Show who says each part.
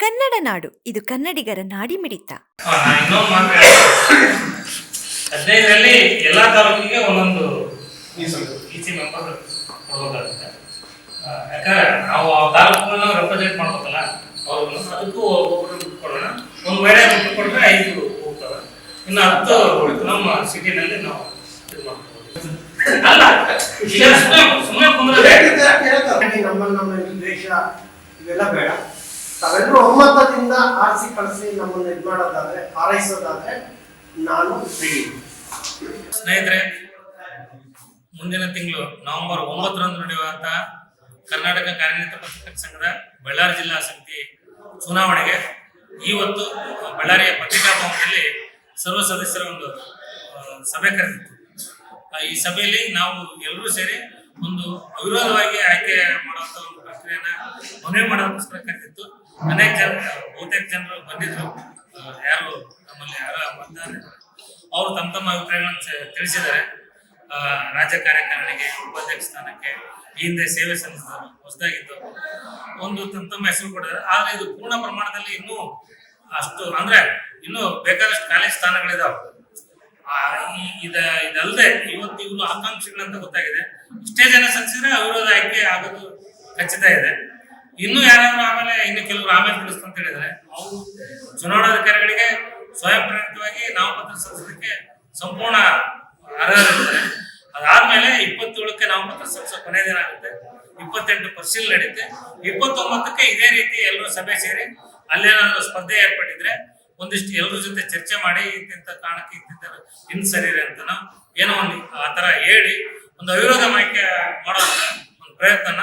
Speaker 1: ಕನ್ನಡ ನಾಡು. ಇದು ಕನ್ನಡಿಗರ
Speaker 2: ನಾಡಿ ಮಿಡಿತ ಹದಿನೈದರಲ್ಲಿ ಎಲ್ಲಾ ತಾಲೂಕಿಗೆ ಒಂದೊಂದು ಮೆಂಬರ್ ಯಾಕಂದ್ರೆ ನಾವು ಆ ತಾಲೂಕನ್ನ ರೆಪ್ರೆಸೆಂಟ್ ಮಾಡ್ಬೇಕಲ್ಲ ಅವ್ರು ಅದಕ್ಕೂ ಒಬ್ಬೊಬ್ರು ಕೊಡೋಣ. ಒಂದು ವೇಳೆ ಐದು ಹೋಗ್ತವೆ. ಇನ್ನು ಹತ್ತು ನಮ್ಮ ಸಿಟಿನಲ್ಲಿ ನಾವು ಇದು ಮಾಡ್ಕೋಬೋದು ಅಲ್ಲ ಸುಮ್ಮನೆ ಸುಮ್ಮನೆ ಕುಂದ್ರೆ
Speaker 3: ಹೇಳ್ತಾರೆ? ನಮ್ಮ ನಮ್ಮ ದೇಶ ಇವೆಲ್ಲ ಬೇಡ. ತಾವೆಲ್ಲರೂ ಒಮ್ಮತದಿಂದ ಆರಿಸಿ ಕಳಿಸಿ ನಮ್ಮನ್ನು ಇದು ಮಾಡೋದಾದ್ರೆ, ಹಾರೈಸೋದಾದ್ರೆ ನಾನು ರೆಡಿ
Speaker 2: ಸ್ನೇಹಿತರೆ, ಮುಂದಿನ ತಿಂಗಳು ನವೆಂಬರ್ ಒಂಬತ್ತರಂದು ನಡೆಯುವಂತಹ ಕರ್ನಾಟಕ ಕಾರ್ಯನಿರತ ಪತ್ರಕರ್ತರ ಸಂಘದ ಬಳ್ಳಾರಿ ಜಿಲ್ಲಾ ಸಮಿತಿ ಚುನಾವಣೆಗೆ ಇವತ್ತು ಬಳ್ಳಾರಿಯ ಪತ್ರಿಕಾ ಭವನದಲ್ಲಿ ಸರ್ವ ಸದಸ್ಯರ ಒಂದು ಸಭೆ ಕರೆದಿತ್ತು. ಈ ಸಭೆಯಲ್ಲಿ ನಾವು ಎಲ್ಲರೂ ಸೇರಿ ಒಂದು ಅವಿರೋಧವಾಗಿ ಆಯ್ಕೆ ಮಾಡುವಂತ ಒಂದು ಪ್ರಕ್ರಿಯೆಯನ್ನು ಮನವಿ ಮಾಡೋದಕ್ಕೋಸ್ಕರ ಕರೆದಿತ್ತು. ಅನೇಕ ಜನ, ಬಹುತೇಕ ಜನರು ಬಂದಿದ್ರು. ಯಾರು ನಮ್ಮಲ್ಲಿ ಯಾರು ಬಂದಿದ್ದಾರೆ ಅವರು ತಮ್ಮ ತಮ್ಮ ಅಭಿಪ್ರಾಯಗಳನ್ನು ತಿಳಿಸಿದ್ದಾರೆ. ರಾಜ್ಯ ಕಾರ್ಯಕಾರಿಣಿಗೆ, ಉಪಾಧ್ಯಕ್ಷ ಸ್ಥಾನಕ್ಕೆ, ಈ ಹಿಂದೆ ಸೇವೆ ಸಲ್ಲಿಸಿದವರು ಹೊಸದಾಗಿತ್ತು ಒಂದು ತಮ್ಮ ತಮ್ಮ ಹೆಸರು ಕೊಟ್ಟಿದ್ದಾರೆ. ಆದ್ರೆ ಇದು ಪೂರ್ಣ ಪ್ರಮಾಣದಲ್ಲಿ ಇನ್ನೂ ಅಷ್ಟು, ಅಂದ್ರೆ ಇನ್ನೂ ಬೇಕಾದಷ್ಟು ಖಾಲಿ ಸ್ಥಾನಗಳಿದಾವೆ. ಇದ, ಇದಲ್ಲದೆ ಇವತ್ತು ಇವರು ಆಕಾಂಕ್ಷಿಗಳಂತ ಗೊತ್ತಾಗಿದೆ. ಇಷ್ಟೇ ಜನ ಸಲ್ಲಿಸಿದ್ರೆ ಅವಿರೋಧ ಆಯ್ಕೆ ಆಗೋದು ಖಚಿತ ಇದೆ. ಇನ್ನು ಯಾರಾದ್ರೂ ಆಮೇಲೆ ಇನ್ನು ಕೆಲವರು ಆಮೇಲೆ ತಿಳಿಸ್ತು ಅಂತ ಹೇಳಿದ್ರೆ ಚುನಾವಣಾಧಿಕಾರಿಗಳಿಗೆ ಸ್ವಯಂ ಪ್ರೇರಿತವಾಗಿ ನಾಮಪತ್ರ ಸಲ್ಲಿಸೋದಕ್ಕೆ ಸಂಪೂರ್ಣ ಅರ್ಹರಿರ್ತಾರೆ ಅದಾದ್ಮೇಲೆ ಇಪ್ಪತ್ತೇಳಕ್ಕೆ ನಾಮಪತ್ರ ಸಲ್ಲಿಸೋ ಕೊನೆ ದಿನ ಆಗುತ್ತೆ. ಇಪ್ಪತ್ತೆಂಟು ಪರಿಶೀಲನೆ ನಡೆಯುತ್ತೆ. ಇಪ್ಪತ್ತೊಂಬತ್ತಕ್ಕೆ ಇದೇ ರೀತಿ ಎಲ್ಲರೂ ಸಭೆ ಸೇರಿ ಅಲ್ಲೇನಾದ್ರೂ ಸ್ಪರ್ಧೆ ಏರ್ಪಟ್ಟಿದ್ರೆ ಒಂದಿಷ್ಟು ಎಲ್ಲರ ಜೊತೆ ಚರ್ಚೆ ಮಾಡಿ ಇಂತಿಂತ ಕಾರಣಕ್ಕೆ ಇಂತಿಂತ ಇನ್ ಸರಿ ಇದೆ ಅಂತ ಏನೋ ಒಂದು ಆ ಥರ ಹೇಳಿ ಒಂದು ಅವಿರೋಧ ಆಯ್ಕೆ ಮಾಡೋ ಒಂದು ಪ್ರಯತ್ನನ